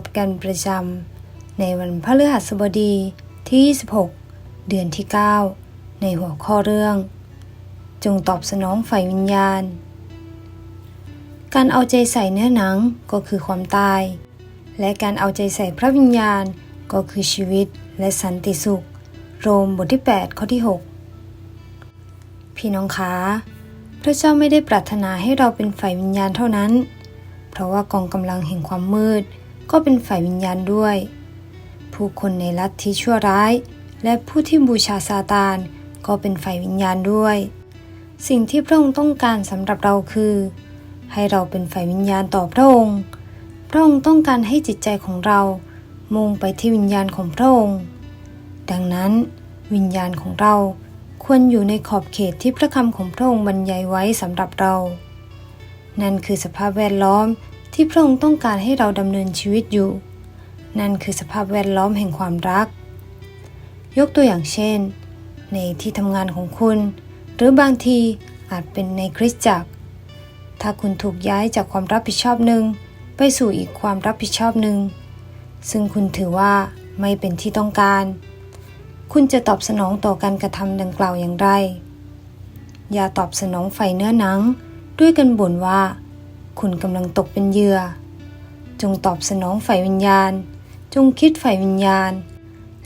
บกันประจำในวันพฤหัสบดีที่ 26 เดือนที่ 9 ในหัวข้อเรื่อง จงตอบสนองฝ่ายวิญญาณ การเอาใจใส่เนื้อหนังก็คือความตาย และการเอาใจใส่พระวิญญาณก็คือชีวิตและสันติสุข โรมบทที่ 8 ข้อที่ 6 พี่น้องคะพระเจ้าไม่ได้ปรารถนาให้เราเป็นฝ่ายวิญญาณเท่านั้น เพราะว่ากองกำลังแห่งความมืด ก็เป็นฝ่ายวิญญาณด้วย ผู้คนในลัทธิชั่วร้าย และผู้ที่บูชาซาตานก็เป็นฝ่ายวิญญาณด้วย สิ่งที่พระองค์ต้องการสำหรับเราคือ ให้เราเป็นฝ่ายวิญญาณต่อพระองค์ พระองค์ต้องการให้จิตใจของเรามุ่งไปที่วิญญาณของพระองค์ ดังนั้น วิญญาณของเราควรอยู่ในขอบเขตที่พระคำของพระองค์บรรยายไว้สำหรับเรา นั่นคือสภาพแวดล้อม ที่พระองค์ต้องการให้เราดำเนินชีวิตอยู่ นั่นคือสภาพแวดล้อมแห่งความรัก ยกตัวอย่างเช่น ในที่ทำงานของคุณ หรือบางทีอาจเป็นในคริสตจักร ถ้าคุณถูกย้ายจากความรับผิดชอบหนึ่งไปสู่อีกความรับผิดชอบหนึ่ง ซึ่งคุณถือว่าไม่เป็นที่ต้องการ คุณจะตอบสนองต่อการกระทำดังกล่าวอย่างไร อย่าตอบสนองไฟเนื้อหนัง ด้วยกันบ่นว่า คุณกำลังตกเป็นเหยื่อ จงตอบสนองฝ่ายวิญญาณ จงคิดฝ่ายวิญญาณ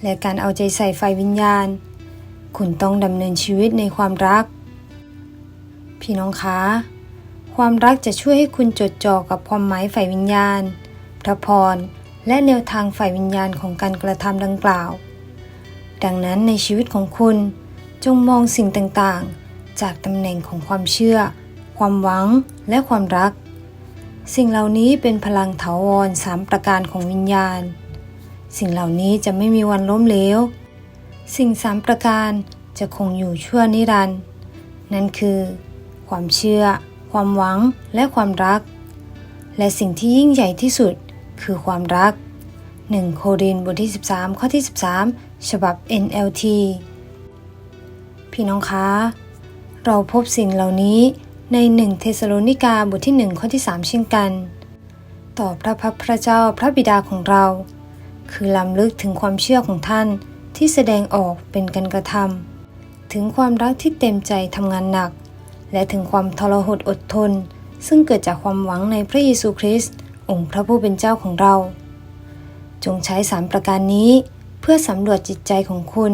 และการเอาใจใส่ฝ่ายวิญญาณ คุณต้องดำเนินชีวิตในความรัก พี่น้องคะ ความรักจะช่วยให้คุณจดจ่อกับความหมายฝ่ายวิญญาณ พระพร และแนวทางฝ่ายวิญญาณของการกระทำดังกล่าว ดังนั้นในชีวิตของคุณจงมองสิ่งต่างๆ จากตำแหน่งของความเชื่อ ความหวัง และความรัก สิ่งเหล่านี้เป็นพลังถาวรสามประการของวิญญาณ สิ่งเหล่านี้จะไม่มีวันล้มเหลว สิ่งสามประการจะคงอยู่ชั่วนิรันดร์ นั่นคือ ความเชื่อ ความหวัง และความรัก และสิ่งที่ยิ่งใหญ่ที่สุดคือความรัก 1 โครินบทที่ 13 ข้อที่ 13 ฉบับ NLT พี่น้องคะ เราพบสิ่งเหล่านี้ ใน1เทสโลนิกาบทที่1ข้อที่3เช่นกัน ต่อพระพักตร์พระเจ้าพระบิดาของเรา คือลำลึกถึงความเชื่อของท่านที่แสดงออกเป็นการกระทำถึงความรักที่เต็มใจทำงานหนัก และถึงความทรหดอดทน ซึ่งเกิดจากความหวังในพระเยซูคริสต์องค์พระผู้เป็นเจ้าของเรา จงใช้สามประการนี้เพื่อสำรวจจิตใจของคุณ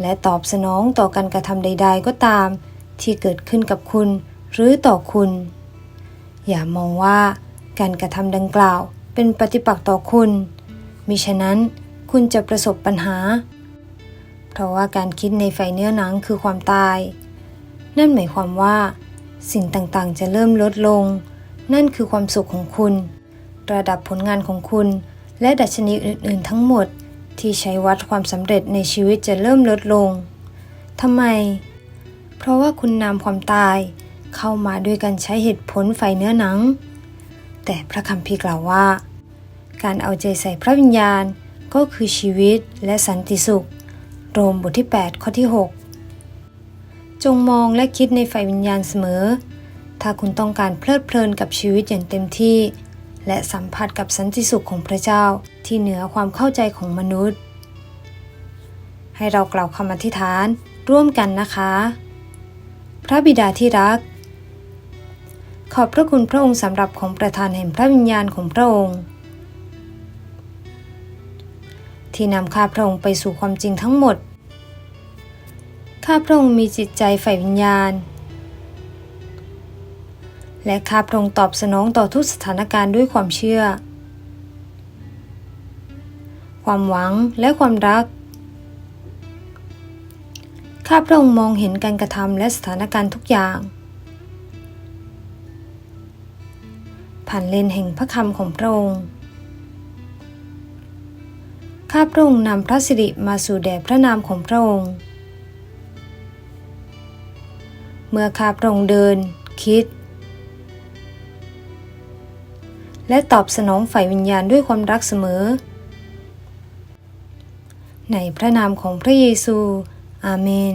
และตอบสนองต่อการกระทำใด ๆ ก็ตาม ที่เกิดขึ้นกับคุณ หรือต่อคุณ อย่ามองว่าการกระทำดังกล่าวเป็นปฏิปักษ์ต่อคุณ มิฉะนั้นคุณจะประสบปัญหา เพราะว่าการคิดในไฟเนื้อหนังคือความตาย นั่นหมายความว่า สิ่งต่างๆ จะเริ่มลดลง นั่นคือความสุขของคุณ ระดับผลงานของคุณ และดัชนีอื่น ๆ ทั้งหมดที่ใช้วัดความสำเร็จในชีวิตจะเริ่มลดลงทำไม เพราะว่าคุณนำความตาย เข้ามาด้วยการใช้เหตุผลไฟเนื้อหนัง แต่พระคัมภีร์กล่าวว่า การเอาใจใส่พระวิญญาณก็คือชีวิตและสันติสุข โรมบทที่ 8 ข้อที่ 6 จงมองและคิดในไฟวิญญาณเสมอ ถ้าคุณต้องการเพลิดเพลินกับชีวิตอย่างเต็มที่ และสัมผัสกับสันติสุขของพระเจ้าที่เหนือความเข้าใจของมนุษย์ ให้เรากล่าวคำอธิษฐานร่วมกันนะคะ พระบิดาที่รัก ขอบพระคุณพระองค์สำหรับของประทานแห่งพระวิญญาณของพระองค์ ที่นำข้าพระองค์ไปสู่ความจริงทั้งหมด ข้าพระองค์มีจิตใจใฝ่วิญญาณ และข้าพระองค์ตอบสนองต่อทุกสถานการณ์ด้วยความเชื่อ ความหวังและความรัก ข้าพระองค์มองเห็นการกระทำและสถานการณ์ทุกอย่าง ผ่านเลนแห่งพระคำของพระองค์ ข้าพระองค์นำพระสิริมาสู่แด่พระนามของพระองค์ เมื่อข้าพระองค์เดิน คิด และตอบสนองฝ่ายวิญญาณด้วยความรักเสมอ ในพระนามของพระเยซู อาเมน